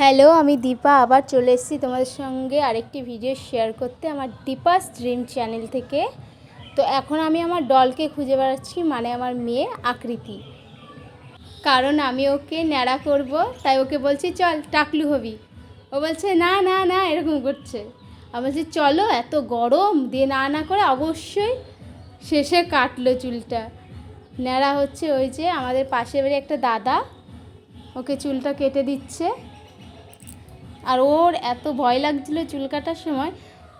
Hello, আমি দীপা। আবার চলে এসেছি তোমাদের সঙ্গে আরেকটি ভিডিও শেয়ার করতে আমার দীপাস ড্রিম চ্যানেল থেকে। তো এখন আমি আমার ডলকে খুঁজে বেড়াচ্ছি মানে আমার মেয়ে আকৃতি। কারণ আমি ওকে ন্যাড়া করব, তাই ওকে বলছি, চল, টাকলু হবি। ও বলছে, না না না, এরকম করছে। আমি বলছি, চলো, এত গরম, দিয়ে না না করে অবশ্যই শেষে কাটলো চুলটা। ন্যাড়া হচ্ছে ওই যে আমাদের পাশের বাড়ি একটা দাদা, ওকে চুলটা কেটে দিচ্ছে। আর ওর এত ভয় লাগছিল চুল কাটার সময়,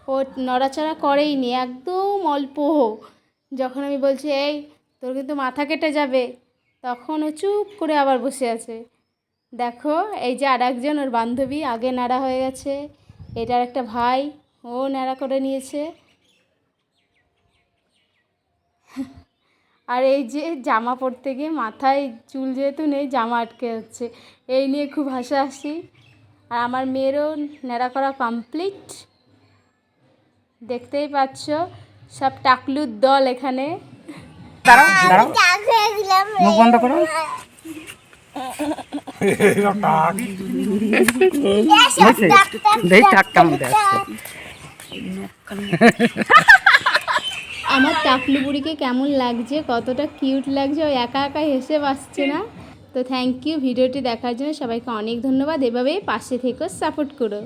ও নড়াচড়া করেই নি একদম অল্প। যখন আমি বলছি, এই, তোর কিন্তু মাথা কেটে যাবে। তখন ও চুপ করে আবার বসে আছে। দেখো, এই যে আর একজন ওর বান্ধবী আগে নাড়া হয়ে গেছে। এটার একটা ভাই, ও ন্যাড়া করে নিয়েছে। আর এই যে জামা পরতে গিয়ে মাথায় চুল যেহেতু নেই, জামা আটকে যাচ্ছে। এই নিয়ে খুব হাসাহাসি। আর আমার মেয়েরও ন্যাড়া করা কমপ্লিট দেখতেই পাচ্ছ সব টাকলুর দল এখানে। বন্ধ করো। আমার টাকলু বুড়িকে কেমন লাগছে? কতটা কিউট লাগছে ও একা একা হেসে বাসছে না? তো থ্যাংক ইউ ভিডিওটি দেখার জন্য সবাইকে অনেক ধন্যবাদ। এভাবেই পাশে থেকেও সাপোর্ট করো।